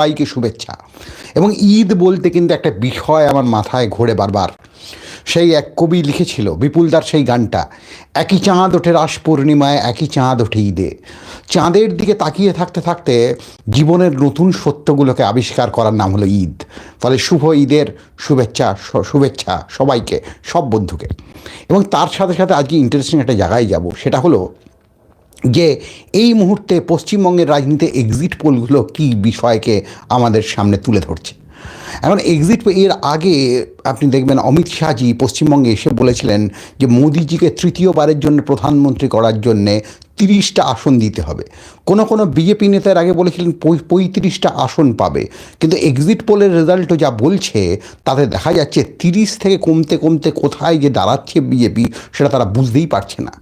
সবাইকে শুভেচ্ছা। এবং ঈদ বলতে কিন্তু একটা বিষয় আমার মাথায় ঘোরে বারবার। সেই এক কবি লিখেছিল, বিপুলদার সেই গানটা, একই চাঁদ ওঠে রাস পূর্ণিমায়, একই চাঁদ ওঠে ঈদে। চাঁদের দিকে তাকিয়ে থাকতে থাকতে জীবনের নতুন সত্যগুলোকে আবিষ্কার করার নাম হলো ঈদ। ফলে শুভ ঈদের শুভেচ্ছা শুভেচ্ছা সবাইকে, সব বন্ধুকে। এবং তার সাথে সাথে আজকে ইন্টারেস্টিং একটা জায়গায় যাব, সেটা হলো যে এই মুহূর্তে পশ্চিমবঙ্গের রাজনীতিতে এক্সিট পোলগুলো কি বিষয়কে আমাদের সামনে তুলে ধরছে। এখন এক্সিট এর আগে আপনি দেখবেন অমিত শাহজি পশ্চিমবঙ্গে এসে বলেছিলেন যে মোদিজিকে তৃতীয়বারের জন্য প্রধানমন্ত্রী করার জন্যে তিরিশটা আসন দিতে হবে। কোনো কোনো বিজেপি নেতার আগে বলেছিলেন পঁয়ত্রিশটা আসন পাবে। কিন্তু এক্সিট পোলের রেজাল্টও যা বলছে, তাতে দেখা যাচ্ছে তিরিশ থেকে কমতে কমতে কোথায় যে দাঁড়াচ্ছে বিজেপি সেটা তারা বুঝতেই পারছে না।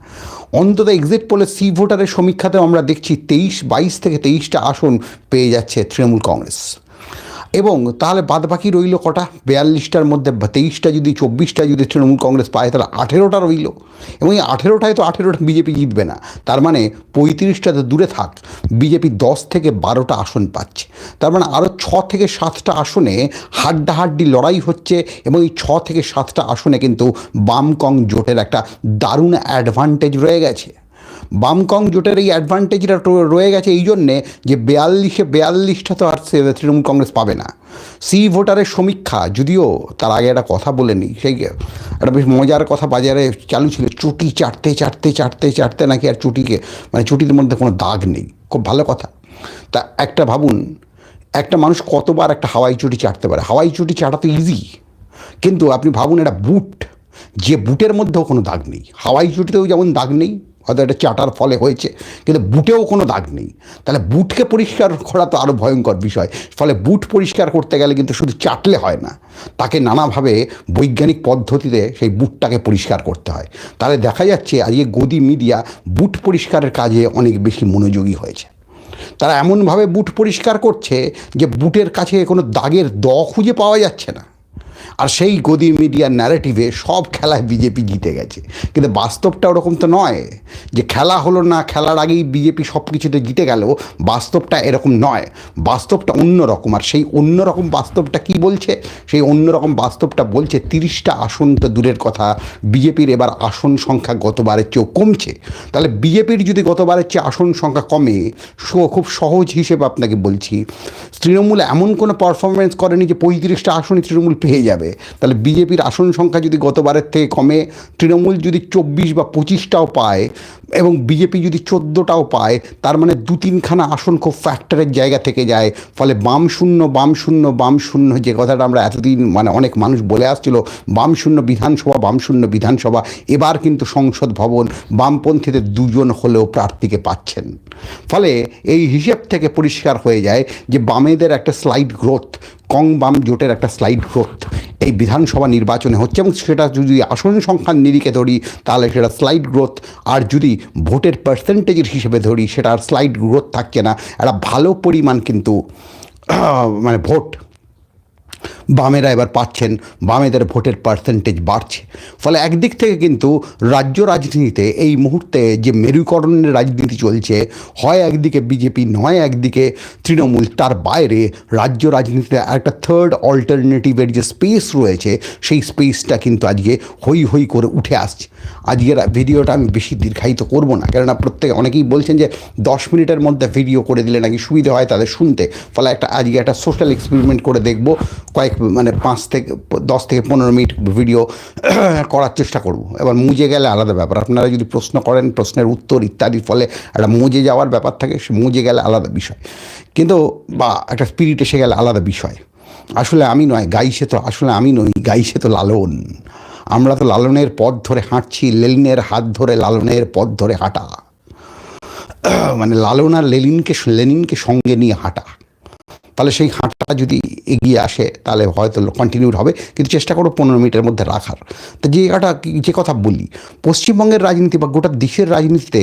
অন্তত এক্সিট পোলে সি ভোটারের সমীক্ষাতেও আমরা দেখছি তেইশ, বাইশ থেকে তেইশটা আসন পেয়ে যাচ্ছে তৃণমূল কংগ্রেস। এবং তাহলে বাদ বাকি রইল কটা? বিয়াল্লিশটার মধ্যে তেইশটা যদি, চব্বিশটা যদি তৃণমূল কংগ্রেস পায়, তাহলে আঠেরোটা রইল। এবং এই আঠেরোটায় তো আঠেরোটা বিজেপি জিতবে না। তার মানে পঁয়ত্রিশটা তো দূরে থাক। বিজেপি দশ থেকে বারোটা আসন পাচ্ছে। তার মানে আরও ছ থেকে সাতটা আসনে হাড্ডাহাড্ডি লড়াই হচ্ছে এবং এই ছ থেকে সাতটা আসনে কিন্তু বামকং জোটের একটা দারুণ অ্যাডভান্টেজ রয়ে গেছে। বামকং জোটের এই অ্যাডভান্টেজটা রয়ে গেছে এই জন্যে যে বেয়াল্লিশে বেয়াল্লিশটা তো আর তৃণমূল কংগ্রেস পাবে না। সি ভোটারের সমীক্ষা, যদিও তার আগে একটা কথা বলে নিই, সেই একটা বেশ মজার কথা বাজারে চালু ছিল, চুটি চাটতে চাটতে চাটতে চাটতে নাকি আর চুটিকে মানে চুটির মধ্যে কোনো দাগ নেই, খুব ভালো কথা। তা একটা ভাবুন, একটা মানুষ কতবার একটা হাওয়াই চুটি চাটতে পারে? হাওয়াই চুটি চাটা তো ইজি কিন্তু আপনি ভাবুন এটা বুট, যে বুটের মধ্যেও কোনো দাগ নেই। হাওয়াই চুটিতেও যেমন দাগ নেই হয়তো এটা চাটার ফলে হয়েছে, কিন্তু বুটেও কোনো দাগ নেই। তাহলে বুটকে পরিষ্কার করা তো আরও ভয়ঙ্কর বিষয়। ফলে বুট পরিষ্কার করতে গেলে কিন্তু শুধু চাটলে হয় না, তাকে নানাভাবে বৈজ্ঞানিক পদ্ধতিতে সেই বুটটাকে পরিষ্কার করতে হয়। তাহলে দেখা যাচ্ছে আজকে গদি মিডিয়া বুট পরিষ্কারের কাজে অনেক বেশি মনোযোগী হয়েছে। তারা এমনভাবে বুট পরিষ্কার করছে যে বুটের কাছে কোনো দাগের দ খুঁজে পাওয়া যাচ্ছে না। আর সেই গদি মিডিয়ার ন্যারেটিভে সব খেলায় বিজেপি জিতে গেছে। কিন্তু বাস্তবটা ওরকম তো নয় যে খেলা হলো না, খেলার আগেই বিজেপি সব কিছুতে জিতে গেল, বাস্তবটা এরকম নয়। বাস্তবটা অন্যরকম আর সেই অন্যরকম বাস্তবটা কি বলছে? সেই অন্যরকম বাস্তবটা বলছে তিরিশটা আসন তো দূরের কথা। বিজেপির এবার আসন সংখ্যা গতবারের চেয়েও কমছে। তাহলে বিজেপির যদি গতবারের চেয়ে আসন সংখ্যা কমে খুব সহজ হিসেবে আপনাকে বলছি, তৃণমূল এমন কোনো পারফরমেন্স করেনি যে পঁয়ত্রিশটা আসনই তৃণমূল পেয়ে যাবে। তাহলে বিজেপির আসন সংখ্যা যদি গতবারের থেকে কমে, তৃণমূল যদি চব্বিশ বা পঁচিশটাও পায় এবং বিজেপি যদি চোদ্দোটাও পায়, তার মানে দু তিনখানা আসন খুব ফ্যাক্টরের জায়গা থেকে যায়। ফলে বাম শূন্য বাম শূন্য বাম শূন্য যে কথাটা আমরা এতদিন মানে অনেক মানুষ বলে আসছিল, বাম শূন্য বিধানসভা, বাম শূন্য বিধানসভা, এবার কিন্তু সংসদ ভবন বামপন্থীদের দুজন হলেও প্রার্থীকে পাচ্ছেন। ফলে এই হিসেব থেকে পরিষ্কার হয়ে যায় যে বামেদের একটা স্লাইড গ্রোথ কং বাম জোটের একটা স্লাইড গ্রোথ এই বিধানসভা নির্বাচনে হচ্ছে এবং সেটা যদি আসন সংখ্যার নিরিখে ধরি, তাহলে সেটা স্লাইড গ্রোথ আর যদি ভোটের পার্সেন্টেজের হিসেবে ধরি সেটা আর স্লাইড গ্রোথ থাকছে না। একটা ভালো পরিমাণ কিন্তু মানে ভোট বামেরা এবার পাচ্ছেন, বামেদের ভোটের পার্সেন্টেজ বাড়ছে। ফলে একদিক থেকে কিন্তু রাজ্য রাজনীতিতে এই মুহূর্তে যে মেরুকরণের রাজনীতি চলছে, হয় একদিকে বিজেপি, নয় একদিকে তৃণমূল, তার বাইরে রাজ্য রাজনীতিতে একটা থার্ড অল্টারনেটিভের যে স্পেস রয়েছে, সেই স্পেসটা কিন্তু আজকে হই হই করে উঠে আসছে। আজকের ভিডিওটা আমি বেশি দীর্ঘায়িত করব না, কেননা প্রত্যেকে অনেকেই বলছেন যে দশ মিনিটের মধ্যে ভিডিও করে দিলে নাকি সুবিধা হয় তাদের শুনতে। ফলে একটা, আজকে একটা সোশ্যাল এক্সপেরিমেন্ট করে দেখব, কয়েক মানে পাঁচ থেকে দশ থেকে পনেরো মিনিট ভিডিও করার চেষ্টা করব। এবার মুজে গেলে আলাদা ব্যাপার। আপনারা যদি প্রশ্ন করেন, প্রশ্নের উত্তর ইত্যাদির ফলে একটা মুজে যাওয়ার ব্যাপার থাকে, সে মুজে গেলে আলাদা বিষয়। কিন্তু বা একটা স্পিরিট এসে গেলে আলাদা বিষয়। আসলে আমি নয়, গাই সে তো, আসলে আমি নই গাইছে তো লালন। আমরা তো লালনের পথ ধরে হাঁটছি, লেলিনের হাত ধরে লালনের পথ ধরে হাঁটা। মানে লালন আর লেলিনকে লেনিনকে সঙ্গে নিয়ে হাঁটা। তাহলে সেই হাঁটা যদি এগিয়ে আসে, তাহলে হয়তো কন্টিনিউড হবে। কিন্তু চেষ্টা করো পনেরো মিনিটের মধ্যে রাখার। তো যে একটা যে কথা বলি, পশ্চিমবঙ্গের রাজনীতি বা গোটা দেশের রাজনীতিতে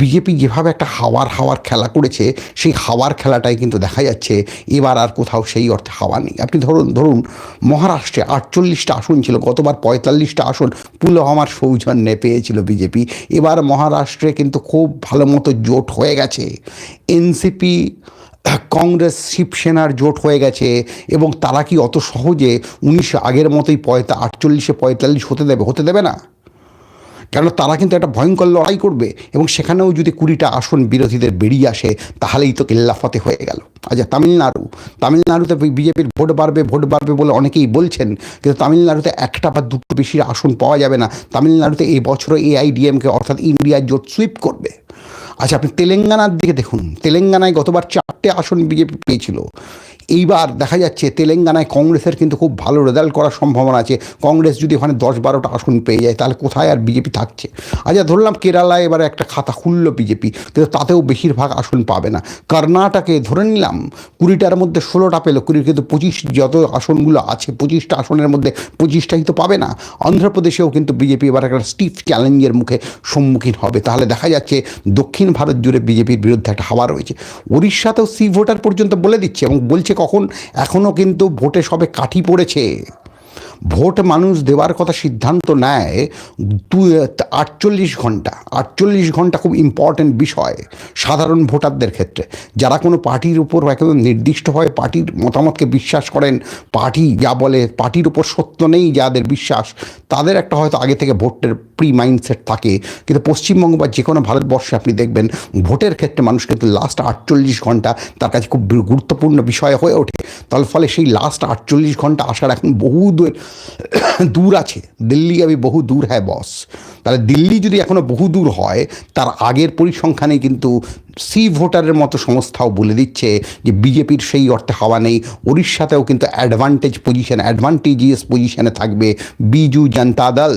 বিজেপি যেভাবে একটা হাওয়ার হাওয়ার খেলা করেছে, সেই হাওয়ার খেলাটাই কিন্তু দেখা যাচ্ছে, এবার আর কোথাও সেই অর্থে হাওয়া নেই। আপনি ধরুন ধরুন মহারাষ্ট্রে আটচল্লিশটা আসন ছিল, গতবার পঁয়তাল্লিশটা আসন পুলওয়ামার সৌজন্যে পেয়েছিল বিজেপি এবার মহারাষ্ট্রে কিন্তু খুব ভালো মতো জোট হয়ে গেছে। এনসিপি কংগ্রেস শিবসেনার জোট হয়ে গেছে এবং তারা কি অত সহজে উনিশ আগের মতোই পঁয়তা, আটচল্লিশে পঁয়তাল্লিশ হতে দেবে? হতে দেবে না। কেন তারা কিন্তু একটা ভয়ঙ্কর লড়াই করবে এবং সেখানেও যদি কুড়িটা আসন বিরোধীদের বেরিয়ে আসে, তাহলেই তো কেল্লাফতে হয়ে গেল। আচ্ছা তামিলনাড়ু। তামিলনাড়ুতে বিজেপির ভোট বাড়বে ভোট বাড়বে বলে অনেকেই বলছেন, কিন্তু তামিলনাড়ুতে একটা বা দুটো বেশি আসন পাওয়া যাবে না। তামিলনাড়ুতে এই বছরও এআইডিএমকে অর্থাৎ ইন্ডিয়া জোট সুইপ করবে। আচ্ছা আপনি তেলেঙ্গানার দিকে দেখুন। তেলেঙ্গানায় গতবার চারটে আসন বিজেপি পেয়েছিল। এইবার দেখা যাচ্ছে তেলেঙ্গানায় কংগ্রেসের কিন্তু খুব ভালো রেজাল্ট করার সম্ভাবনা আছে। কংগ্রেস যদি ওখানে দশ বারোটা আসন পেয়ে যায়, তাহলে কোথায় আর বিজেপি থাকছে? আচ্ছা ধরলাম কেরালায় এবার একটা খাতা খুলল বিজেপি, কিন্তু তাতেও বেশিরভাগ আসন পাবে না। কর্ণাটকে ধরে নিলাম, কুড়িটার মধ্যে ষোলোটা পেল কুড়ি কিন্তু পঁচিশ যত আসনগুলো আছে, পঁচিশটা আসনের মধ্যে পঁচিশটাই তো পাবে না। অন্ধ্রপ্রদেশেও কিন্তু বিজেপি এবার একটা স্টিফ চ্যালেঞ্জের মুখে সম্মুখীন হবে। তাহলে দেখা যাচ্ছে দক্ষিণ ভারত জুড়ে বিজেপির বিরুদ্ধে একটা হাওয়া রয়েছে। উড়িষ্যাতেও সি ভোটার পর্যন্ত বলে দিচ্ছে এবং বলছে কখন? এখনও কিন্তু ভোটে সবে কাঠি পড়েছে। ভোট মানুষ দেওয়ার কথা সিদ্ধান্ত নেয় দু আটচল্লিশ ঘণ্টা। আটচল্লিশ ঘণ্টা খুব ইম্পর্ট্যান্ট বিষয় সাধারণ ভোটারদের ক্ষেত্রে। যারা কোনো পার্টির উপর একদম নির্দিষ্টভাবে পার্টির মতামতকে বিশ্বাস করেন, পার্টি যা বলে, পার্টির উপর সত্য নেই যাদের বিশ্বাস, তাদের একটা হয়তো আগে থেকে ভোটের প্রি মাইন্ডসেট থাকে। কিন্তু পশ্চিমবঙ্গ বা যে কোনো ভারতবর্ষে আপনি দেখবেন, ভোটের ক্ষেত্রে মানুষ কিন্তু লাস্ট আটচল্লিশ ঘণ্টা তার কাছে খুব গুরুত্বপূর্ণ বিষয় হয়ে ওঠে। তার ফলে সেই লাস্ট আটচল্লিশ ঘণ্টা আসার এখন বহু দূর দূর আছে। দিল্লি আমি বহু দূর হ্যাঁ বস তাহলে দিল্লি যদি এখনও বহু দূর হয়, তার আগের পরিসংখ্যানে কিন্তু সি ভোটারের মতো সংস্থাও বলে দিচ্ছে যে বিজেপির সেই অর্থে হাওয়া নেই। ওড়িশাতেও কিন্তু অ্যাডভান্টেজ পজিশন অ্যাডভান্টেজিয়াস পজিশনে থাকবে বিজু জনতা দল।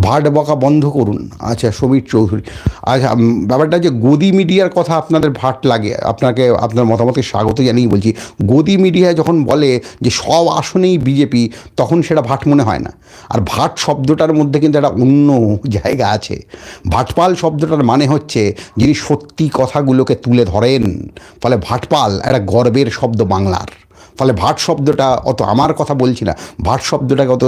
ভাট বকা বন্ধ করুন। আচ্ছা সমীর চৌধুরী। আচ্ছা ব্যাপারটা যে গদি মিডিয়ার কথা আপনাদের ভাট লাগে, আপনাকে, আপনার মতামতকে স্বাগত জানিয়ে বলছি, গদি মিডিয়া যখন বলে যে সব আসনেই বিজেপি, তখন সেটা ভাট মনে হয় না। আর ভাট শব্দটার মধ্যে কিন্তু একটা অন্য জায়গা আছে। ভাটপাল শব্দটার মানে হচ্ছে যিনি সত্যি কথাগুলোকে তুলে ধরেন, ফলে ভাটপাল একটা গর্বের শব্দ বাংলার। ফলে ভাট শব্দটা অত আমার কথা বলছি না। ভাট শব্দটাকে অত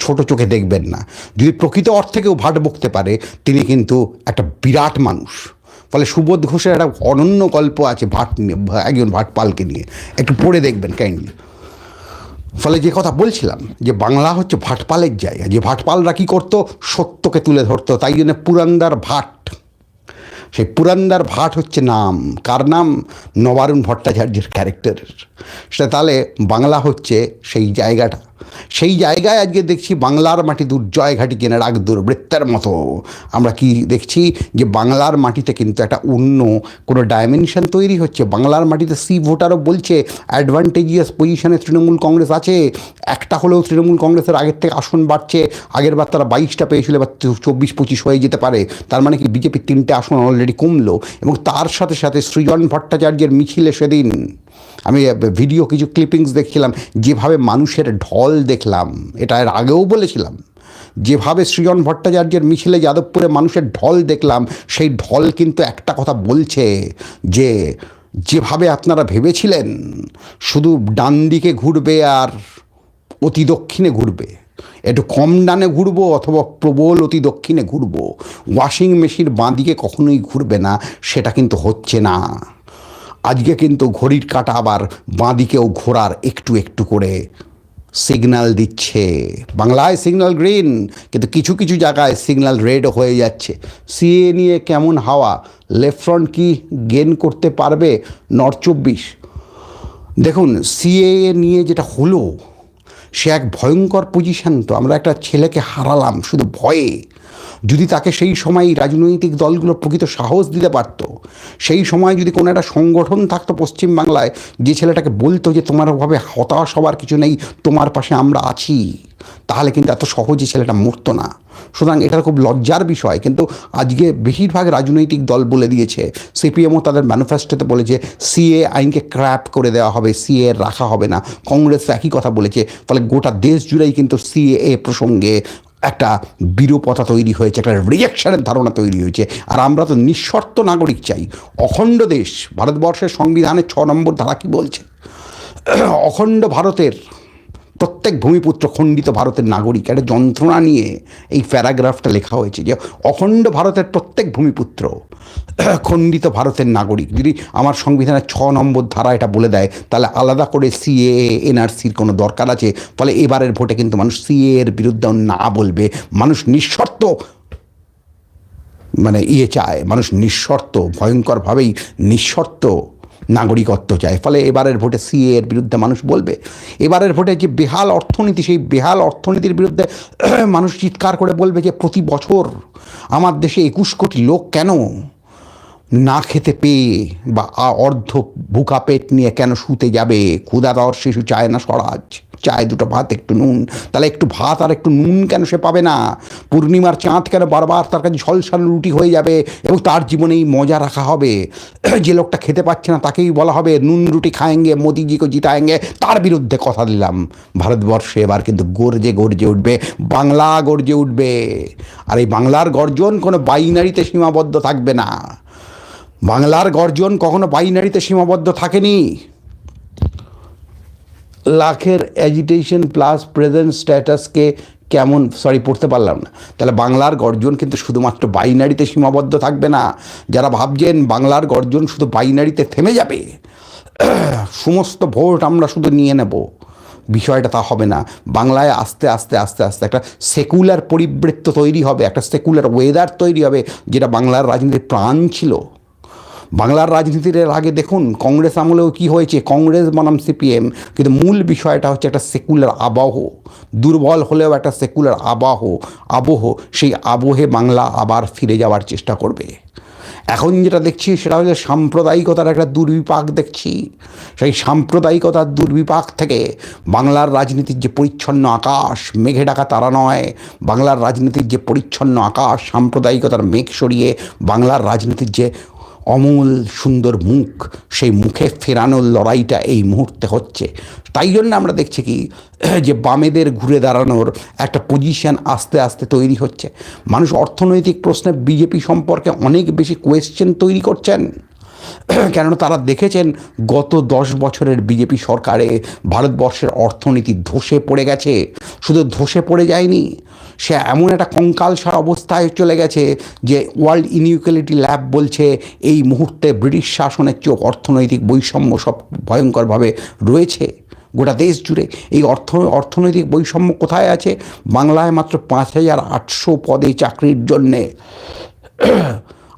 ছোট চোখে দেখবেন না। যদি প্রকৃত অর্থে কেউ ভাট বকতে পারে, তিনি কিন্তু একটা বিরাট মানুষ। ফলে সুবোধ ঘোষের একটা অনন্য গল্প আছে ভাট নিয়ে, একজন ভাটপালকে নিয়ে। একটু পড়ে দেখবেন কাইন্ডলি। ফলে যে কথা বলছিলাম, যে বাংলা হচ্ছে ভাটপালের জায়গা। যে ভাটপালরা কী করতো? সত্যকে তুলে ধরতো। তাই জন্য পুরান্দার ভাট সেই পুরান্দার ভাট হচ্ছে নাম। কার নাম? নবারুণ ভট্টাচার্যের ক্যারেক্টারের সেটা তাহলে বাংলা হচ্ছে সেই জায়গাটা। সেই জায়গায় আজকে দেখছি বাংলার মাটি দুর্জয় ঘাটি কেনে রাগ দুর্বৃত্তের মতো। আমরা কি দেখছি যে বাংলার মাটিতে কিন্তু একটা অন্য কোনো ডাইমেনশন তৈরি হচ্ছে। বাংলার মাটিতে সি ভোটারও বলছে অ্যাডভান্টেজিয়াস পজিশনে তৃণমূল কংগ্রেস আছে। একটা হলেও তৃণমূল কংগ্রেসের আগের থেকে আসন বাড়ছে। আগের বার তারা বাইশটা পেয়েছিল বা চব্বিশ পঁচিশ হয়ে যেতে পারে। তার মানে কি বিজেপির তিনটে আসন অলরেডি কমলো। এবং তার সাথে সাথে সৃজন ভট্টাচার্যের মিছিলে সেদিন আমি ভিডিও কিছু ক্লিপিংস দেখছিলাম যেভাবে মানুষের ঢল দেখলাম, এটা এর আগেও বলেছিলাম। যেভাবে সৃজন ভট্টাচার্যের মিছিলে যাদবপুরে মানুষের ঢল দেখলাম, সেই ঢল কিন্তু একটা কথা বলছে যে, যেভাবে আপনারা ভেবেছিলেন, শুধু ডান দিকে ঘুরবে আর অতি দক্ষিণে ঘুরবে। একটু কম ডানে ঘুরবো অথবা প্রবল অতি দক্ষিণে ঘুরবো। ওয়াশিং মেশিন বাঁ দিকে কখনোই ঘুরবে না, সেটা কিন্তু হচ্ছে না। আজকে কিন্তু ঘড়ির কাঁটা আবার বাঁ দিকেও ঘোরার একটু একটু করে সিগন্যাল দিচ্ছে। বাংলায় সিগন্যাল গ্রিন, কিন্তু কিছু কিছু জায়গায় সিগন্যাল রেড হয়ে যাচ্ছে। সিএ নিয়ে কেমন হাওয়া? লেফট ফ্রন্ট কি গেন করতে পারবে? নর্থ চব্বিশ। দেখুন, সিএ নিয়ে যেটা হলো, সে এক ভয়ঙ্কর পজিশন তো। আমরা একটা ছেলেকে হারালাম, শুধু ভয়ে। যদি তাকে সেই সময় রাজনৈতিক দলগুলো প্রকৃত সাহস দিতে পারত, সেই সময় যদি কোনো একটা সংগঠন থাকতো পশ্চিমবাংলায়, যে ছেলেটাকে বলতো যে তোমার ওভাবে হতাশ হওয়ার কিছু নেই, তোমার পাশে আমরা আছি, তাহলে কিন্তু এত সহজে ছেলেটা মরতো না। সুতরাং এটা খুব লজ্জার বিষয়, কিন্তু আজকে বেশিরভাগ রাজনৈতিক দল বলে দিয়েছে, সিপিএমও তাদের ম্যানিফেস্টোতে বলেছে, সিএ আইনকে ক্র্যাপ করে দেওয়া হবে, সিএ রাখা হবে না। কংগ্রেস একই কথা বলেছে, ফলে গোটা দেশ জুড়েই কিন্তু সিএ প্রসঙ্গে একটা বিরূপতা তৈরি হয়েছে, একটা রিজেকশনের ধারণা তৈরি হয়েছে। আর আমরা তো নিঃশর্ত নাগরিক চাই। অখণ্ড দেশ, ভারতবর্ষের সংবিধানের ছ নম্বর ধারা কি বলছে? অখণ্ড ভারতের প্রত্যেক ভূমিপুত্র খণ্ডিত ভারতের নাগরিক। একটা যন্ত্রণা নিয়ে এই প্যারাগ্রাফটা লেখা হয়েছে যে, অখণ্ড ভারতের প্রত্যেক ভূমিপুত্র, খণ্ডিত ভারতের নাগরিক। যদি আমার সংবিধানের ছ নম্বর ধারা এটা বলে দেয়, তাহলে আলাদা করে সিএ, এনআরসির কোনো দরকার আছে? ফলে এবারের ভোটে কিন্তু মানুষ সিএ এর বিরুদ্ধে না বলবে। মানুষ নিঃশর্ত মানে ইয়ে চায়। মানুষ নিঃশর্ত, ভয়ঙ্করভাবেই নিঃশর্ত নাগরিকত্ব চায়। ফলে এবারের ভোটে সিএ এর বিরুদ্ধে মানুষ বলবে। এবারের ভোটে যে বেহাল অর্থনীতি, সেই বেহাল অর্থনীতির বিরুদ্ধে মানুষ চিৎকার করে বলবে যে প্রতি বছর আমার দেশে একুশ কোটি লোক কেন না খেতে পেয়ে বা অর্ধ ভুকা পেট নিয়ে কেন শুতে যাবে? ক্ষুদাদর শিশু চায় না স্বরাজ। চায় দুটো ভাত, একটু নুন। তাহলে একটু ভাত আর একটু নুন কেন সে পাবে না? পূর্ণিমার চাঁদ কেন বারবার তার কাছে ঝলসাল রুটি হয়ে যাবে এবং তার জীবনেই মজা রাখা হবে? যে লোকটা খেতে পাচ্ছে না তাকেই বলা হবে, নুন রুটি খায়েঙ্গে, মোদিজিকে জিতায়েঙ্গে। তার বিরুদ্ধে কথা দিলাম। ভারতবর্ষে এবার কিন্তু গর্জে গর্জে উঠবে, বাংলা গর্জে উঠবে। আর এই বাংলার গর্জন কোনো বাইনারিতে সীমাবদ্ধ থাকবে না। বাংলার গর্জন কখনো বাইনারিতে সীমাবদ্ধ থাকেনি। লাখের অ্যাজিটেশন প্লাস প্রেজেন্ট স্ট্যাটাসকে কেমন সরি পড়তে পারলাম না। তাহলে বাংলার গর্জন কিন্তু শুধুমাত্র বাইনারিতে সীমাবদ্ধ থাকবে না। যারা ভাবছেন বাংলার গর্জন শুধু বাইনারিতে থেমে যাবে, সমস্ত ভোট আমরা শুধু নিয়ে নেব। বিষয়টা তা হবে না। বাংলায় আস্তে আস্তে আস্তে আস্তে একটা সেকুলার পরিবৃত্ত তৈরি হবে, একটা সেকুলার ওয়েদার তৈরি হবে, যেটা বাংলার রাজনীতির প্রাণ ছিল। বাংলার রাজনীতির আগে দেখুন, কংগ্রেস আমলেও কি হয়েছে? কংগ্রেস বনাম সিপিএম, কিন্তু মূল বিষয়টা হচ্ছে একটা সেকুলার আবহ। দুর্বল হলেও একটা সেকুলার আবহ আবহ, সেই আবহে বাংলা আবার ফিরে যাওয়ার চেষ্টা করবে। এখন যেটা দেখছি সেটা হচ্ছে সাম্প্রদায়িকতার একটা দুর্বিপাক দেখছি। সেই সাম্প্রদায়িকতার দুর্বিপাক থেকে বাংলার রাজনীতির যে পরিচ্ছন্ন আকাশ, মেঘে ডাকা তারা নয়, বাংলার রাজনীতির যে পরিচ্ছন্ন আকাশ, সাম্প্রদায়িকতার মেঘ সরিয়ে বাংলার রাজনীতির যে অমূল সুন্দর মুখ, সেই মুখে ফেরানোর লড়াইটা এই মুহূর্তে হচ্ছে। তাই জন্য আমরা দেখছি কি, যে বামেদের ঘুরে দাঁড়ানোর একটা পজিশন আস্তে আস্তে তৈরি হচ্ছে। মানুষ অর্থনৈতিক প্রশ্নে বিজেপি সম্পর্কে অনেক বেশি কোয়েশ্চেন তৈরি করছেন। কেননা তারা দেখেছেন গত দশ বছরের বিজেপি সরকারে ভারতবর্ষের অর্থনীতি ধসে পড়ে গেছে। শুধু ধসে পড়ে যায়নি সে এমন একটা কঙ্কালসার অবস্থায় চলে গেছে যে ওয়ার্ল্ড ইনইকুয়ালিটি ল্যাব বলছে এই মুহূর্তে ব্রিটিশ শাসনের চোখ অর্থনৈতিক বৈষম্য সব ভয়ঙ্করভাবে রয়েছে গোটা দেশ জুড়ে। এই অর্থ, অর্থনৈতিক বৈষম্য কোথায় আছে? বাংলায় মাত্র পাঁচ হাজার আটশো পদে চাকরির জন্যে।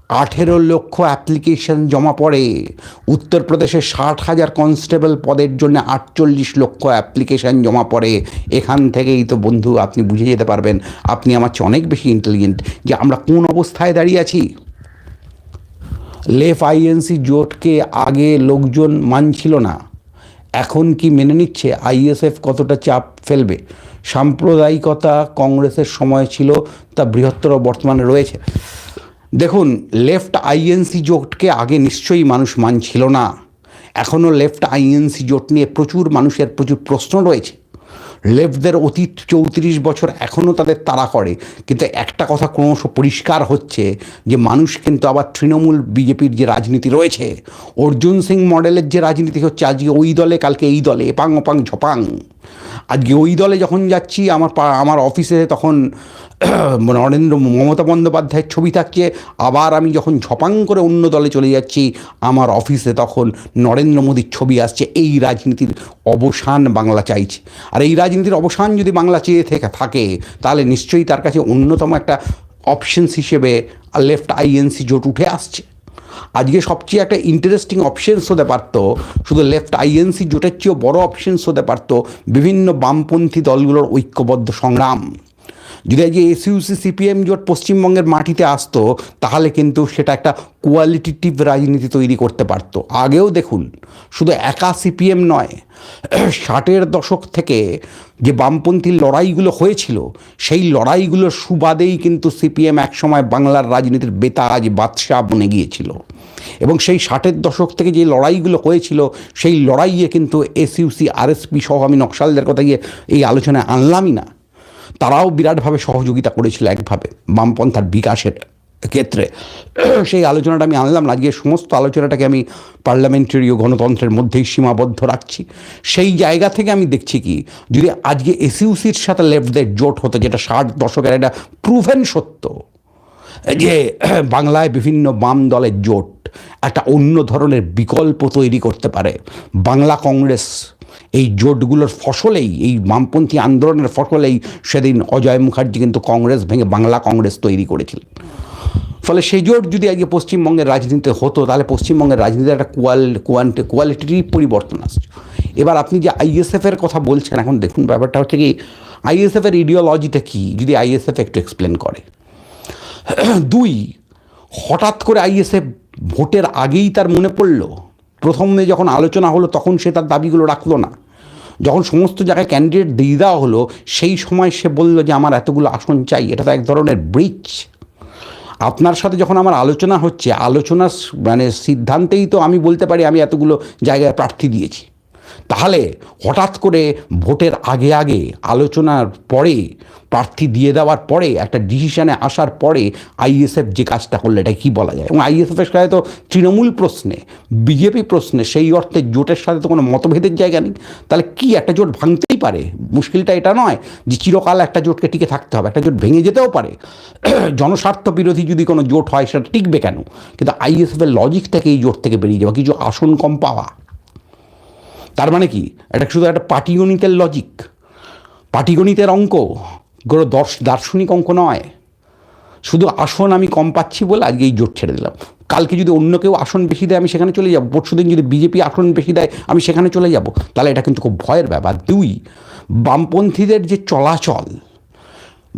আঠেরো লক্ষ অ্যাপ্লিকেশন জমা পড়ে। উত্তরপ্রদেশে ষাট হাজার কনস্টেবল পদের জন্য আটচল্লিশ লক্ষ অ্যাপ্লিকেশন জমা পড়ে। এখান থেকেই তো বন্ধু, আপনি বুঝে যেতে পারবেন। আপনি আমার চেয়ে অনেক বেশি ইন্টেলিজেন্ট যে আমরা কোন অবস্থায় দাঁড়িয়ে আছি? লেফ আইএনসি জোটকে আগে লোকজন মানছিল না। এখন কি মেনে নিচ্ছে? আইএসএফ কতটা চাপ ফেলবে? সাম্প্রদায়িকতা কংগ্রেসের সময় ছিল, তা বৃহত্তর বর্তমানে রয়েছে। দেখুন লেফট আইএনসি জোটকে আগে নিশ্চয়ই মানুষ মানছিল না। এখনও লেফট আইএনসি জোট নিয়ে প্রচুর মানুষের প্রচুর প্রশ্ন রয়েছে। লেফটদের অতীত চৌত্রিশ বছর এখনও তাদের তাড়া করে। কিন্তু একটা কথা ক্রমশ পরিষ্কার হচ্ছে যে, মানুষ কিন্তু আবার তৃণমূল বিজেপির যে রাজনীতি রয়েছে, অর্জুন সিং মডেলের যে রাজনীতি হচ্ছে, আজকে ওই দলে, কালকে এই দলে, এপাং ওপাং ঝপাং। আজকে ওই দলে যখন যাচ্ছি, আমার আমার অফিসে তখন নরেন্দ্র মমতা বন্দ্যোপাধ্যায়ের ছবি থাকছে। আবার আমি যখন ঝপাং করে অন্য দলে চলে যাচ্ছি, আমার অফিসে তখন নরেন্দ্র মোদীর ছবি আসছে। এই রাজনীতির অবসান বাংলা চাইছে। আর এই রাজনীতির অবসান যদি বাংলা চেয়ে থেকে, থাকে, তাহলে নিশ্চয়ই তার কাছে অন্যতম একটা অপশনস হিসেবে লেফট আইএনসি জোট উঠে আসছে। আজকে সবচেয়ে একটা ইন্টারেস্টিং অপশনস হতে পারতো, শুধু লেফট আইএনসি জোটের চেয়েও বড় অপশনস হতে পারতো বিভিন্ন বামপন্থী দলগুলোর ঐক্যবদ্ধ সংগ্রাম। যদি আজকে এসইউসি সিপিএম জোট পশ্চিমবঙ্গের মাটিতে আসতো, তাহলে কিন্তু সেটা একটা কোয়ালিটিটিভ রাজনীতি তৈরি করতে পারতো। আগেও দেখুন, শুধু একা সিপিএম নয়, ষাটের দশক থেকে যে বামপন্থী লড়াইগুলো হয়েছিল, সেই লড়াইগুলোর সুবাদেই কিন্তু সিপিএম একসময় বাংলার রাজনীতির বেতাজ বাদশাহ বনে গিয়েছিল। এবং সেই ষাটের দশক থেকে যে লড়াইগুলো হয়েছিল, সেই লড়াইয়ে কিন্তু এসইউসি আরএসপি সহ আমি নকশালদের কথা গিয়ে এই আলোচনায় আনলামই না। তারাও বিরাটভাবে সহযোগিতা করেছিল একভাবে বামপন্থার বিকাশের ক্ষেত্রে। সেই আলোচনাটা আমি আনলাম না, আজকে সমস্ত আলোচনাটাকে আমি পার্লামেন্টারি ও গণতন্ত্রের মধ্যেই সীমাবদ্ধ রাখছি। সেই জায়গা থেকে আমি দেখছি কি, যদি আজকে এসইউসির সাথে লেফটদের জোট হতো, যেটা ষাট দশকের একটা প্রুভেন সত্য, যে বাংলায় বিভিন্ন বাম দলের জোট একটা অন্য ধরনের বিকল্প তৈরি করতে পারে। বাংলা কংগ্রেস এই জোটগুলোর ফসলেই, এই বামপন্থী আন্দোলনের ফসলেই সেদিন অজয় মুখার্জি কিন্তু কংগ্রেস ভেঙে বাংলা কংগ্রেস তৈরি করেছিলেন ফলে সেই জোট যদি আজকে পশ্চিমবঙ্গের রাজনীতিতে হতো, তাহলে পশ্চিমবঙ্গের রাজনীতিতে একটা কোয়াল, কোয়ান্টি কোয়ালিটির পরিবর্তন আসছে। এবার আপনি যে আইএসএফের কথা বলছেন, এখন দেখুন ব্যাপারটা হচ্ছে কি আইএসএফের ইডিওলজিটা কী, যদি আইএসএফ একটু এক্সপ্লেন করে। দুই, হঠাৎ করে আইএসএফ ভোটের আগেই তার মনে পড়ল। প্রথমে যখন আলোচনা হলো, তখন সে তার দাবিগুলো রাখল না। যখন সমস্ত জায়গায় ক্যান্ডিডেট দিয়ে দেওয়া হলো, সেই সময় সে বলল যে, আমার এতগুলো আসন চাই, এটা তো এক ধরনের ব্রিজ আপনার সাথে যখন আমার আলোচনা হচ্ছে, আলোচনার মানে সিদ্ধান্তেই তো আমি বলতে পারি, আমি এতগুলো জায়গায় প্রার্থী দিয়েছি। তাহলে হঠাৎ করে ভোটের আগে আগে আলোচনার পরে, প্রার্থী দিয়ে দেওয়ার পরে, একটা ডিসিশনে আসার পরে আইএসএফ যে কাজটা করলে, এটা কী বলা যায়? এবং আইএসএফের সাথে তো তৃণমূল প্রশ্নে বিজেপি প্রশ্নে, সেই অর্থে জোটের সাথে তো কোনো মতভেদের জায়গা নেই। তাহলে কি একটা জোট ভাঙতেই পারে? মুশকিলটা এটা নয় যে চিরকাল একটা জোটকে টিকে থাকতে হবে, একটা জোট ভেঙে যেতেও পারে। জনস্বার্থ বিরোধী যদি কোনো জোট হয়, সেটা টিকবে কেন? কিন্তু আইএসএফের লজিক থেকে এই জোট থেকে বেরিয়ে যাওয়া, কিছু আসন কম পাওয়া তার মানে কি? এটা শুধু একটা পাটিগণিতের লজিক পাটিগণিতের অঙ্ক কোনো দর্শ, দার্শনিক অঙ্ক নয়। শুধু আসন আমি কম পাচ্ছি বলে আজকে এই জোট ছেড়ে দিলাম। কালকে যদি অন্য কেউ আসন বেশি দেয়, আমি সেখানে চলে যাব। পরশু দিন যদি বিজেপি আসন বেশি দেয়, আমি সেখানে চলে যাব। তাহলে এটা কিন্তু খুব ভয়ের ব্যাপার। দুই, বামপন্থীদের যে চলাচল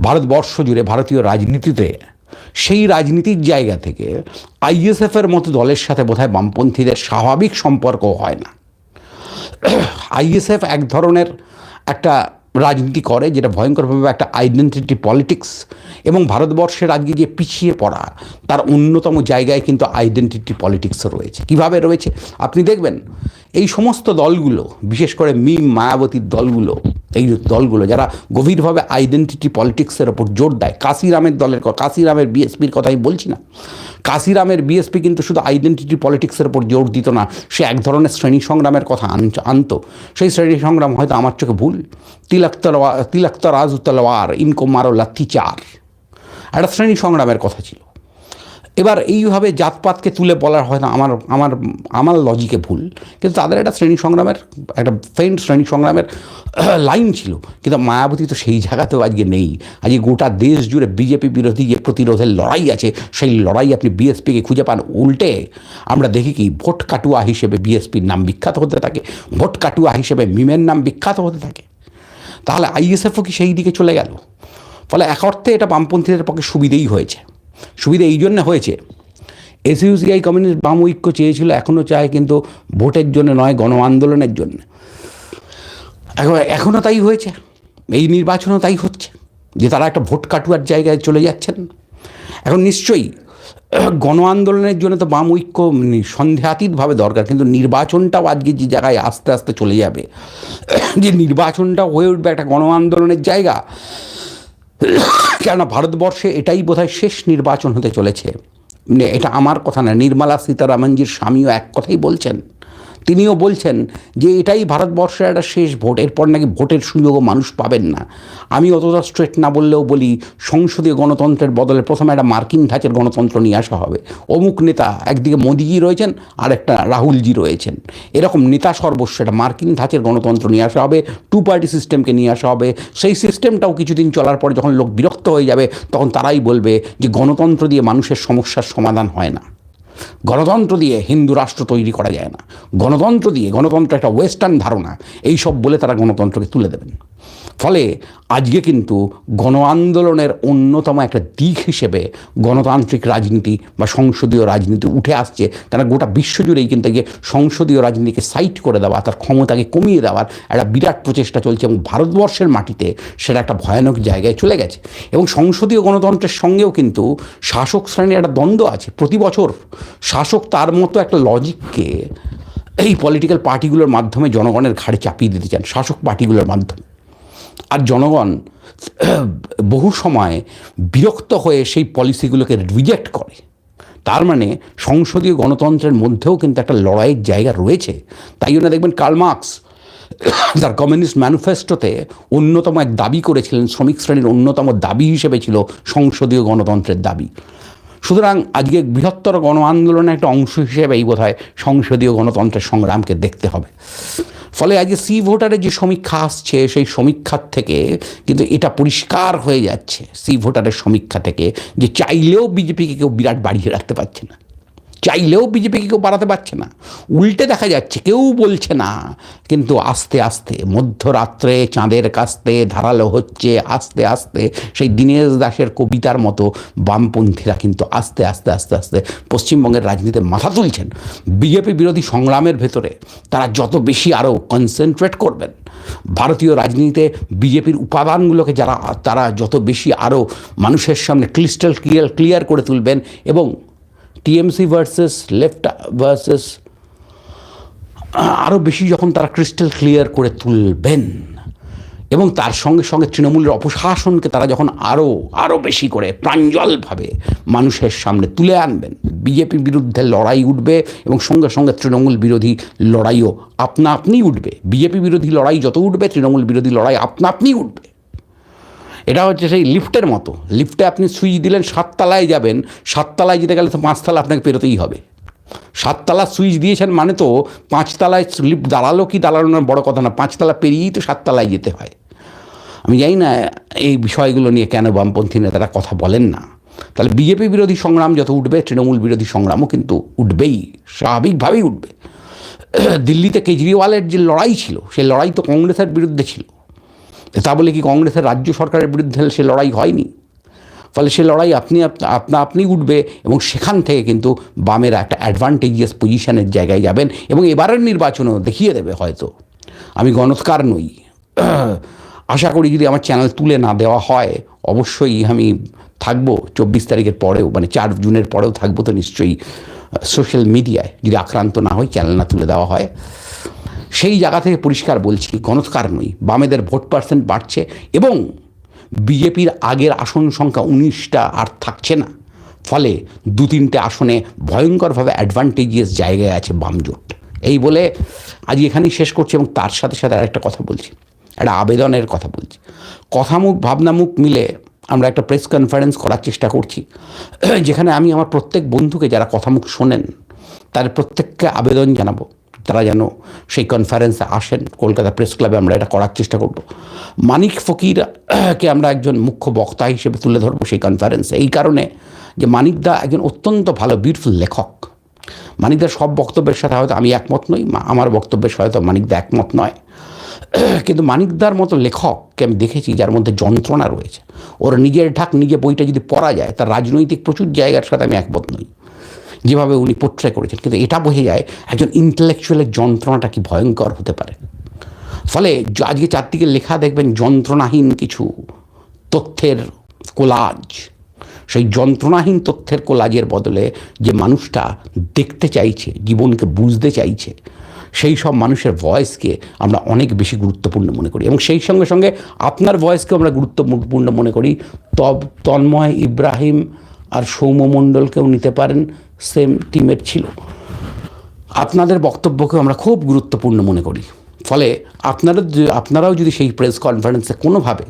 ভারতবর্ষ জুড়ে, ভারতীয় রাজনীতিতে, সেই রাজনীতির জায়গা থেকে আইএসএফের মতো দলের সাথে বোধহয় বামপন্থীদের স্বাভাবিক সম্পর্ক হয় না। আইএসএফ এক ধরনের একটা রাজনীতি করে যেটা ভয়ঙ্করভাবে একটা আইডেন্টিটি পলিটিক্স এবং ভারতবর্ষের আজকে যে পিছিয়ে পড়া, তার অন্যতম জায়গায় কিন্তু আইডেন্টিটি পলিটিক্সও রয়েছে। কীভাবে রয়েছে? আপনি দেখবেন এই সমস্ত দলগুলো, বিশেষ করে মিম মায়াবতীর দলগুলো, এই দলগুলো যারা গভীরভাবে আইডেন্টিটি পলিটিক্সের ওপর জোর দেয়, কাশিরামের দলের কাশিরামের বিএসপির কথাই বলছি না। কাশিরামের বিএসপি কিন্তু শুধু আইডেন্টিটি পলিটিক্সের ওপর জোর দিত না, সে এক ধরনের শ্রেণি সংগ্রামের কথা আনত। সেই শ্রেণি সংগ্রাম হয়তো আমার চোখে ভুল। তিলক তলোয়ার তিলক তরাজ তলোয়ার, ইনকো মারো লাথি চার। একটা শ্রেণি সংগ্রামের কথা ছিল। এবার এইভাবে জাতপাতকে তুলে বলার হয় না, আমার আমার আমার লজিকে ভুল। কিন্তু তাদের একটা শ্রেণি সংগ্রামের, একটা ফ্রেন্ড শ্রেণি সংগ্রামের লাইন ছিল। কিন্তু মায়াবতী তো সেই জায়গাতেও আজকে নেই। আজকে গোটা দেশ জুড়ে বিজেপি বিরোধী যে প্রতিরোধের লড়াই আছে, সেই লড়াই আপনি বিএসপিকে খুঁজে পান উল্টে। আমরা দেখি কি, ভোট কাটুয়া হিসেবে বিএসপির নাম বিখ্যাত হতে থাকে, ভোট কাটুয়া হিসেবে মিমের নাম বিখ্যাত হতে থাকে। তাহলে আইএসএফও কি সেই দিকে চলে গেল? ফলে এক অর্থে এটা বামপন্থীদের পক্ষে সুবিধেই হয়েছে। সুবিধা এই জন্য হয়েছে। এসইউসিআই কমিউনিস্ট বাম ঐক্য চেয়েছিল এখনও চায় কিন্তু ভোটের জন্য নয় গণ আন্দোলনের জন্য। এখন এখনও তাই হয়েছে। এই নির্বাচনও তাই হচ্ছে, যে তারা একটা ভোট কাটুয়ার জায়গায় চলে যাচ্ছেন। এখন নিশ্চয়ই গণ আন্দোলনের জন্য তো বাম ঐক্য সন্দেহাতীতভাবে দরকার, কিন্তু নির্বাচনটাও আজকে যে জায়গায় আস্তে আস্তে চলে যাবে, যে নির্বাচনটা হয়ে উঠবে একটা গণ আন্দোলনের জায়গা কেননা ভারতবর্ষে এটাই বোধহয় শেষ নির্বাচন হতে চলেছে। মানে এটা আমার কথা না, নির্মলা সীতারামনজির স্বামীও এক কথাই বলছেন তিনিও বলছেন যে এটাই ভারতবর্ষের একটা শেষ ভোট, এরপর নাকি ভোটের সুযোগও মানুষ পাবেন না। আমি অতটা স্ট্রেট না বললেও বলি, সংসদীয় গণতন্ত্রের বদলে প্রথমে একটা মার্কিন ধাঁচের গণতন্ত্র নিয়ে আসা হবে। অমুক নেতা একদিকে মোদিজি রয়েছেন আর একটা রাহুলজি রয়েছেন। এরকম নেতা সর্বস্ব, একটা মার্কিন ধাঁচের গণতন্ত্র নিয়ে আসা হবে টু পার্টি সিস্টেমকে নিয়ে আসা হবে। সেই সিস্টেমটাও কিছুদিন চলার পরে যখন লোক বিরক্ত হয়ে যাবে, তখন তারাই বলবে যে গণতন্ত্র দিয়ে মানুষের সমস্যার সমাধান হয় না। গণতন্ত্র দিয়ে হিন্দু রাষ্ট্র তৈরি করা যায় না। গণতন্ত্র দিয়ে গণতন্ত্র একটা ওয়েস্টার্ন ধারণা। এই সব বলে তারা গণতন্ত্রকে তুলে দেবেন। ফলে আজকে কিন্তু গণ আন্দোলনের অন্যতম একটা দিক হিসেবে গণতান্ত্রিক রাজনীতি বা সংসদীয় রাজনীতি উঠে আসছে। তারা গোটা বিশ্বজুড়েই কিন্তু গিয়ে সংসদীয় রাজনীতিকে সাইট করে দেওয়া, তার ক্ষমতাকে কমিয়ে দেওয়ার একটা বিরাট প্রচেষ্টা চলছে এবং ভারতবর্ষের মাটিতে সেটা একটা ভয়ানক জায়গায় চলে গেছে। এবং সংসদীয় গণতন্ত্রের সঙ্গেও কিন্তু শাসক শ্রেণির একটা দ্বন্দ্ব আছে। প্রতি বছর শাসক তার মতো একটা লজিককে এই পলিটিক্যাল পার্টিগুলোর মাধ্যমে জনগণের ঘাড়ে চাপিয়ে দিতে চান, শাসক পার্টিগুলোর মাধ্যমে। আর জনগণ বহু সময় বিরক্ত হয়ে সেই পলিসিগুলোকে রিজেক্ট করে। তার মানে সংসদীয় গণতন্ত্রের মধ্যেও কিন্তু একটা লড়াইয়ের জায়গা রয়েছে। তাই জন্য দেখবেন কার্ল মার্কস তার কমিউনিস্ট ম্যানিফেস্টোতে অন্যতম এক দাবি করেছিলেন, শ্রমিক শ্রেণির অন্যতম দাবি হিসেবে ছিল সংসদীয় গণতন্ত্রের দাবি। সুতরাং আজকে বৃহত্তর গণ আন্দোলনের একটা অংশ হিসেবে এই বোধ হয় সংসদীয় গণতন্ত্রের সংগ্রামকে দেখতে হবে। ফলে আজকে সি ভোটারের যে সমীক্ষা আসছে, সেই সমীক্ষার থেকে কিন্তু এটা পরিষ্কার হয়ে যাচ্ছে সি ভোটারের সমীক্ষা থেকে যে চাইলেও বিজেপিকে কেউ বিরাট বাড়িয়ে রাখতে পারছে না। চাইলেও বিজেপিকে কেউ বাড়াতে পারছে না। উল্টে দেখা যাচ্ছে, কেউ বলছে না। কিন্তু আস্তে আস্তে মধ্যরাত্রে চাঁদের কাস্তে ধারালো হচ্ছে, আস্তে আস্তে সেই দীনেশ দাসের কবিতার মতো বামপন্থীরা কিন্তু আস্তে আস্তে আস্তে আস্তে পশ্চিমবঙ্গের রাজনীতিতে মাথা তুলছেন। বিজেপি বিরোধী সংগ্রামের ভেতরে তারা যত বেশি আরও কনসেন্ট্রেট করবেন, ভারতীয় রাজনীতিতে বিজেপির উপাদানগুলোকে যারা, তারা যত বেশি আরও মানুষের সামনে ক্রিস্টাল ক্লিয়ার ক্লিয়ার করে তুলবেন এবং টিএমসি ভার্সেস, লেফট ভার্সেস আরও বেশি যখন তারা ক্রিস্টাল ক্লিয়ার করে তুলবেন এবং তার সঙ্গে সঙ্গে তৃণমূলের অপশাসনকে তারা যখন আরও আরও বেশি করে প্রাঞ্জলভাবে মানুষের সামনে তুলে আনবেন বিজেপি বিরুদ্ধে লড়াই উঠবে এবং সঙ্গে সঙ্গে তৃণমূল বিরোধী লড়াইও আপনা আপনি উঠবে। বিজেপি বিরোধী লড়াই যত উঠবে, তৃণমূল বিরোধী লড়াই আপনা আপনি উঠবে। এটা হচ্ছে সেই লিফটের মতো। লিফটে আপনি সুইচ দিলেন, সাততলায় যাবেন, সাততলায় যেতে গেলে তো পাঁচতলা আপনাকে পেরোতেই হবে। সাততলা সুইচ দিয়েছেন মানে তো পাঁচতলায় লিফট দাঁড়াল কি দাঁড়াল না, বড় কথা না, পাঁচতলা পেরিয়েই তো সাততলায় যেতে হয়। আমি জানি না এই বিষয়গুলো নিয়ে কেন বামপন্থী নেতারা কথা বলেন না। তাহলে বিজেপি বিরোধী সংগ্রাম যত উঠবে, তৃণমূল বিরোধী সংগ্রামও কিন্তু উঠবেই, স্বাভাবিকভাবেই উঠবে। দিল্লিতে কেজরিওয়ালের যে লড়াই ছিল, সেই লড়াই তো কংগ্রেসের বিরুদ্ধে ছিল। তা বলে কি কংগ্রেসের রাজ্য সরকারের বিরুদ্ধে সে লড়াই হয়নি? ফলে সে লড়াই আপনি আপনা আপনি উঠবে এবং সেখান থেকে কিন্তু বামেরা একটা অ্যাডভান্টেজিয়াস পজিশনের জায়গায় যাবেন এবং এবারের নির্বাচনও দেখিয়ে দেবে হয়তো। আমি গণৎকার নই। আশা করি যদি আমার চ্যানেল তুলে না দেওয়া হয়, অবশ্যই আমি থাকব চব্বিশ তারিখের পরেও মানে চার জুনের পরেও থাকব তো নিশ্চয়ই সোশ্যাল মিডিয়ায় যদি আক্রান্ত না হয় চ্যানেল না তুলে দেওয়া হয়। সেই জায়গা থেকে পরিষ্কার বলছি গণৎকার নই। বামেদের ভোট পার্সেন্ট বাড়ছে এবং বিজেপির আগের আসন সংখ্যা উনিশটা আর থাকছে না। ফলে দু তিনটে আসনে ভয়ঙ্করভাবে অ্যাডভান্টেজিয়াস জায়গায় আছে বামজোট এই বলে আজ এখানেই শেষ করছি এবং তার সাথে সাথে আরেকটা কথা বলছি, একটা আবেদনের কথা বলছি। কথামুখ, ভাবনামুখ মিলে আমরা একটা প্রেস কনফারেন্স করার চেষ্টা করছি, যেখানে আমি আমার প্রত্যেক বন্ধুকে যারা কথামুখ শোনেন, তাদের প্রত্যেককে আবেদন জানাব। তারা যেন সেই কনফারেন্সে আসেন। কলকাতা প্রেস ক্লাবে আমরা এটা করার চেষ্টা করব। মানিক ফকিরকে আমরা একজন মুখ্য বক্তা হিসেবে তুলে ধরবো সেই কনফারেন্সে এই কারণে যে মানিকদা একজন অত্যন্ত ভালো বিউটিফুল লেখক। মানিক মানিকদার সব বক্তব্যের সাথে হয়তো আমি একমত নই আমার বক্তব্যের সাথে হয়তো মানিকদা একমত নয়। কিন্তু মানিকদার মতো লেখককে আমি দেখেছি যার মধ্যে যন্ত্রণা রয়েছে। ওর নিজের ঢাক নিজে বইটা যদি পড়া যায়, তার রাজনৈতিক প্রচুর জায়গার সাথে আমি একমত নই। যেভাবে উনি পোট্রে করেছেন। কিন্তু এটা বোঝা যায় একজন ইন্টেলেকচুয়ালের যন্ত্রণাটা কি ভয়ঙ্কর হতে পারে। ফলে আজকে চারদিকে লেখা দেখবেন যন্ত্রণাহীন কিছু তথ্যের কোলাজ। সেই যন্ত্রণাহীন তথ্যের কোলাজের বদলে যে মানুষটা দেখতে চাইছে, জীবনকে বুঝতে চাইছে, সেই সব মানুষের ভয়েসকে আমরা অনেক বেশি গুরুত্বপূর্ণ মনে করি। এবং সেই সঙ্গে সঙ্গে আপনার ভয়েসকে আমরা গুরুত্বপূর্ণ মনে করি। তব তন্ময় ইব্রাহিম আর সৌম্য মণ্ডলকেও নিতে পারেন সেম টিমের ছিল। আপনাদের বক্তব্যকে আমরা খুব গুরুত্বপূর্ণ মনে করি। ফলে আপনারা আপনারাও যদি সেই প্রেস কনফারেন্সে কোনোভাবে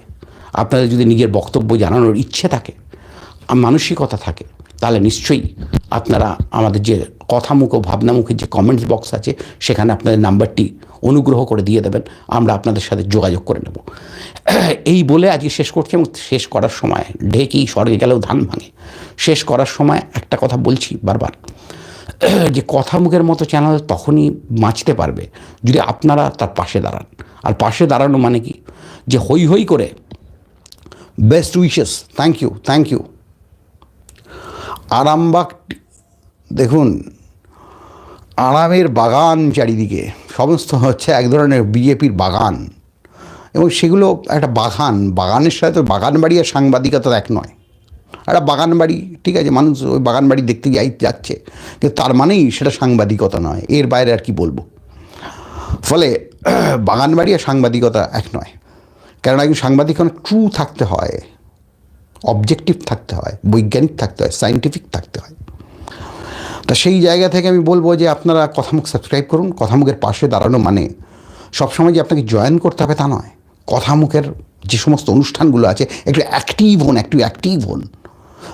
আপনাদের যদি নিজের বক্তব্য জানানোর ইচ্ছে থাকে মানসিকতা থাকে, তাহলে নিশ্চয়ই আপনারা আমাদের যে কথামুখ ও ভাবনামুখের যে কমেন্টস বক্স আছে, সেখানে আপনাদের নাম্বারটি অনুগ্রহ করে দিয়ে দেবেন। আমরা আপনাদের সাথে যোগাযোগ করে নেব। এই বলে আজকে শেষ করছি এবং শেষ করার সময়, ঢেকি স্বর্গে গেলেও ধান ভাঙে। শেষ করার সময় একটা কথা বলছি বারবার। যে কথা মুখের মতো চ্যানেল তখনই বাঁচতে পারবে যদি আপনারা তার পাশে দাঁড়ান। আর পাশে দাঁড়ানো মানে কি? যে হই হই করে best wishes thank you thank you Arambagh, দেখুন, আরামের বাগান চারিদিকে, সমস্ত হচ্ছে এক ধরনের বিজেপির বাগান। এবং সেগুলো একটা বাগান, বাগানের সাথে তো বাগান বাড়ি আর সাংবাদিকতা এক নয়। একটা বাগান বাড়ি ঠিক আছে, মানুষ ওই বাগান বাড়ি দেখতে যাই, যাচ্ছে, কিন্তু তার মানেই সেটা সাংবাদিকতা নয়, এর বাইরে আর কি বলব? ফলে বাগান বাড়ি আর সাংবাদিকতা এক নয়। কারণ একজন সাংবাদিক ট্রু থাকতে হয় অবজেক্টিভ থাকতে হয়, বৈজ্ঞানিক থাকতে হয় সায়েন্টিফিক থাকতে হয়। তা সেই জায়গা থেকে আমি বলব যে আপনারা কথামুখ সাবস্ক্রাইব করুন, কথামুখের পাশে দাঁড়ানো মানে সবসময় যে আপনাকে জয়েন করতে হবে তা নয়। কথামুখের যে সমস্ত অনুষ্ঠানগুলো আছে, একটু অ্যাক্টিভ হন, একটু অ্যাক্টিভ হন।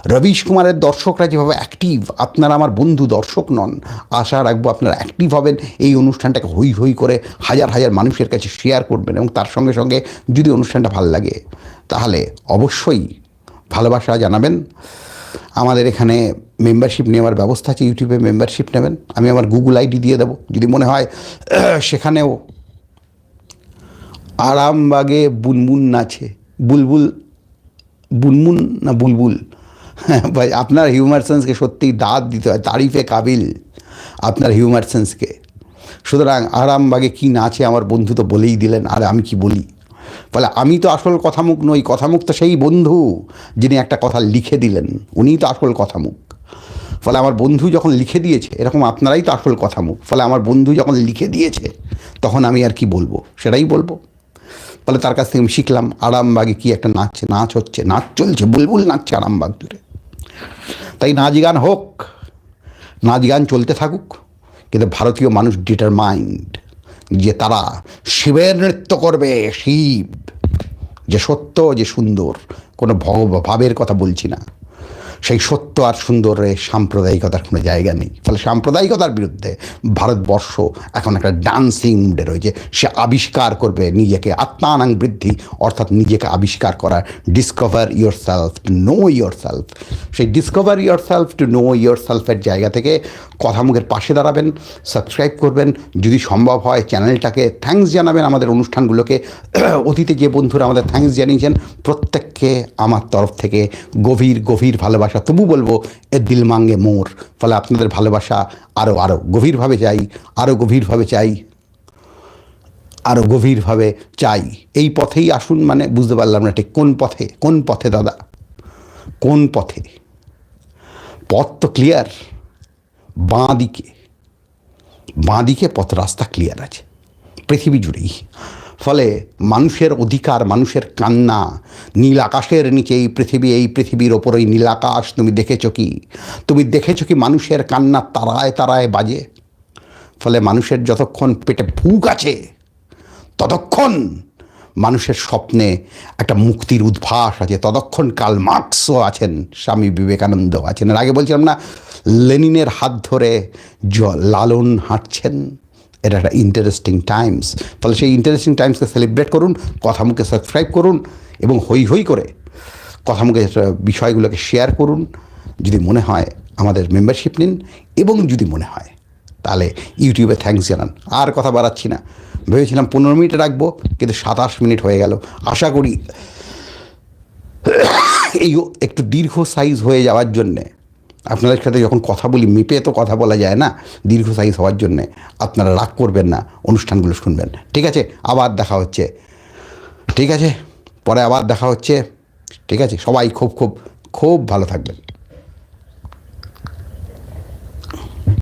রবিশ কুমারের দর্শকরা যেভাবে অ্যাক্টিভ আপনারা আমার বন্ধু দর্শক নন, আশা রাখব আপনারা অ্যাক্টিভ হবেন। এই অনুষ্ঠানটাকে হই হই করে হাজার হাজার মানুষের কাছে শেয়ার করবেন এবং তার সঙ্গে সঙ্গে যদি অনুষ্ঠানটা ভালো লাগে, তাহলে অবশ্যই ভালোবাসা জানাবেন। আমাদের এখানে মেম্বারশিপ নেওয়ার ব্যবস্থা আছে ইউটিউবে মেম্বারশিপ নেবেন। আমি আমার গুগল আইডি দিয়ে দেবো। যদি মনে হয়, সেখানেও আরামবাগে বুনবুন নাচে। বুলবুল, বুনমুন না বুলবুল? হ্যাঁ ভাই, আপনার হিউমার সেন্সকে সত্যিই দাঁত দিতে হয়, তারিফে কাবিল আপনার হিউমার সেন্সকে সুতরাং আরামবাগে কী নাচে আমার বন্ধু তো বলেই দিলেন, আর আমি কি বলি? ফলে আমি তো আসল কথামুখ নই, কথামুখ তো সেই বন্ধু যিনি একটা কথা লিখে দিলেন, উনিই তো আসল কথামুখ। ফলে আমার বন্ধু যখন লিখে দিয়েছে, এরকম আপনারাই তো আসল কথামুখ। ফলে আমার বন্ধু যখন লিখে দিয়েছে, তখন আমি আর কি বলব? সেটাই বলব। ফলে তার কাছ থেকে আমি শিখলাম আরামবাগে কি একটা নাচ নাচ হচ্ছে, নাচ চলছে, বুলবুল নাচছে আরামবাগ জুড়ে। তাই নাচ গান হোক, নাচ গান চলতে থাকুক, কিন্তু ভারতীয় মানুষ ডিটারমাইন্ড যে তারা শিবের নৃত্য করবে, শিব, যে সত্য, যে সুন্দর, কোনো ভাবের কথা বলছি না। সেই সত্য আর সুন্দরে সাম্প্রদায়িকতার কোনো জায়গা নেই। ফলে সাম্প্রদায়িকতার বিরুদ্ধে ভারতবর্ষ এখন একটা ডান্সিং মুডে রয়েছে। সে আবিষ্কার করবে নিজেকে আত্মানাং বৃদ্ধি, অর্থাৎ নিজেকে আবিষ্কার করা discover yourself to know yourself সেই discover yourself to know your সেলফের জায়গা থেকে কথামুখের পাশে দাঁড়াবেন সাবস্ক্রাইব করবেন। যদি সম্ভব হয় চ্যানেলটাকে থ্যাঙ্কস জানাবেন আমাদের অনুষ্ঠানগুলোকে। অতীতে যে বন্ধুরা আমাদের থ্যাঙ্কস জানিয়েছেন, প্রত্যেককে আমার তরফ থেকে গভীর গভীর ভালোবাসা তবু বলব, এ দিল মাঙ্গে মোর। ফলে আপনাদের ভালোবাসা আরও আরও গভীরভাবে চাই আরও গভীরভাবে চাই আরও গভীরভাবে চাই। এই পথেই আসুন মানে বুঝতে পারলাম না ঠিক কোন পথে কোন পথে দাদা? কোন পথে? পথ তো ক্লিয়ার বাঁ দিকে। বাঁ দিকে পথ, রাস্তা ক্লিয়ার আছে। পৃথিবী জুড়েই। ফলে মানুষের অধিকার, মানুষের কান্না, নীল আকাশের নিচে এই পৃথিবী, এই পৃথিবীর ওপর ওই নীল আকাশ, তুমি দেখেছ কি? তুমি দেখেছ কি মানুষের কান্না তারায় তারায় বাজে? ফলে মানুষের যতক্ষণ পেটে ভুক আছে, ততক্ষণ মানুষের স্বপ্নে একটা মুক্তির উদ্ভাস আছে। ততক্ষণ কাল মার্কসও আছেন, স্বামী বিবেকানন্দ আছেন। এর আগে বলছিলাম না, লেনিনের হাত ধরে লালন হাঁটছেন। এটা একটা ইন্টারেস্টিং টাইমস ফলে সেই ইন্টারেস্টিং টাইমসকে সেলিব্রেট করুন কথা মুখে সাবস্ক্রাইব করুন এবং হই হই করে কথা মুখে বিষয়গুলোকে শেয়ার করুন। যদি মনে হয় আমাদের মেম্বারশিপ নিন এবং যদি মনে হয়, তাহলে ইউটিউবে থ্যাঙ্কস জানান। আর কথা বাড়াচ্ছি না। ভেবেছিলাম পনেরো মিনিট রাখব, কিন্তু সাতাশ মিনিট হয়ে গেল। আশা করি এই একটু দীর্ঘ সাইজ হয়ে যাওয়ার জন্যে আপনাদের সাথে যখন কথা বলি, মেপে তো কথা বলা যায় না দীর্ঘস্থায়ী হওয়ার জন্যে। আপনারা রাগ করবেন না, অনুষ্ঠানগুলো শুনবেন। ঠিক আছে? আবার দেখা হচ্ছে। ঠিক আছে? পরে আবার দেখা হচ্ছে। ঠিক আছে? সবাই খুব খুব খুব ভালো থাকবেন।